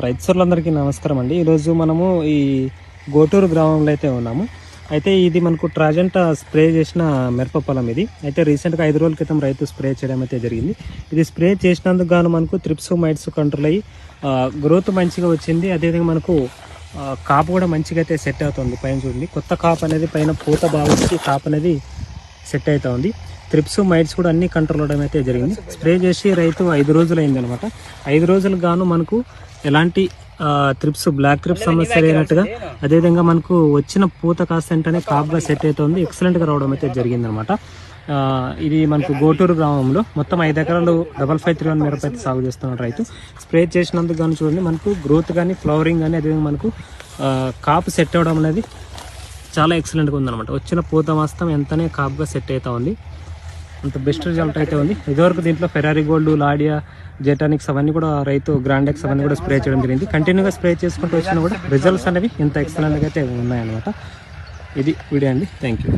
రైతు సోర్లందరికీ నమస్కారం అండి. ఈరోజు మనము ఈ గోటూరు గ్రామంలో అయితే ఉన్నాము. అయితే ఇది మనకు ట్రాజెంట్ స్ప్రే చేసిన మిరప పొలం ఇది. అయితే రీసెంట్గా ఐదు రోజుల క్రితం రైతు స్ప్రే చేయడం అయితే జరిగింది. ఇది స్ప్రే చేసినందుకు గాను మనకు త్రిప్స్ మైట్స్ కంట్రోల్ అయ్యి గ్రోత్ మంచిగా వచ్చింది. అదేవిధంగా మనకు కాపు కూడా మంచిగా అయితే సెట్ అవుతుంది పైన చూడండి. కొత్త కాపు అనేది పైన పూత బాగుంది కాపు అనేది సెట్ అవుతా ఉంది. త్రిప్స్ మైట్స్ కూడా అన్ని కంట్రోల్ అవడం అయితే జరిగింది. స్ప్రే చేసి రైతు ఐదు రోజులు అయింది అనమాట ఐదు రోజులకు గాను మనకు ఎలాంటి త్రిప్స్ బ్లాక్ త్రిప్స్ సమస్య లేనట్టుగా అదేవిధంగా మనకు వచ్చిన పూత కాస్త వెంటనే కాపుగా సెట్ అవుతుంది ఎక్సలెంట్గా రావడం అయితే జరిగింది అనమాట ఇది మనకు గోటూరు గ్రామంలో మొత్తం ఐదు ఎకరాలు డబల్ ఫైవ్ త్రీ వన్ మిరప అయితే సాగు చేస్తున్నాడు రైతు. స్ప్రే చేసినందుకు కానీ చూడండి మనకు గ్రోత్ కానీ ఫ్లవరింగ్ కానీ అదేవిధంగా మనకు కాపు సెట్ అవ్వడం అనేది చాలా ఎక్సలెంట్గా ఉందన్నమాట. వచ్చిన పూత మాస్తం ఎంతనే కాపుగా సెట్ అవుతా ఉంది. అంత బెస్ట్ రిజల్ట్ అయితే ఉంది. ఇదివరకు దీంట్లో ఫెరారీ గోల్డ్ లాడియా జెటానిక్స్ అవన్నీ కూడా రైతు గ్రాండెక్స్ అవన్నీ కూడా స్ప్రే చేయడం జరిగింది. కంటిన్యూగా స్ప్రే చేసుకుంటూ వచ్చినా కూడా రిజల్ట్స్ అనేవి ఇంత ఎక్సలెంట్గా అయితే ఉన్నాయన్నమాట. ఇది వీడియో అండి. Thank you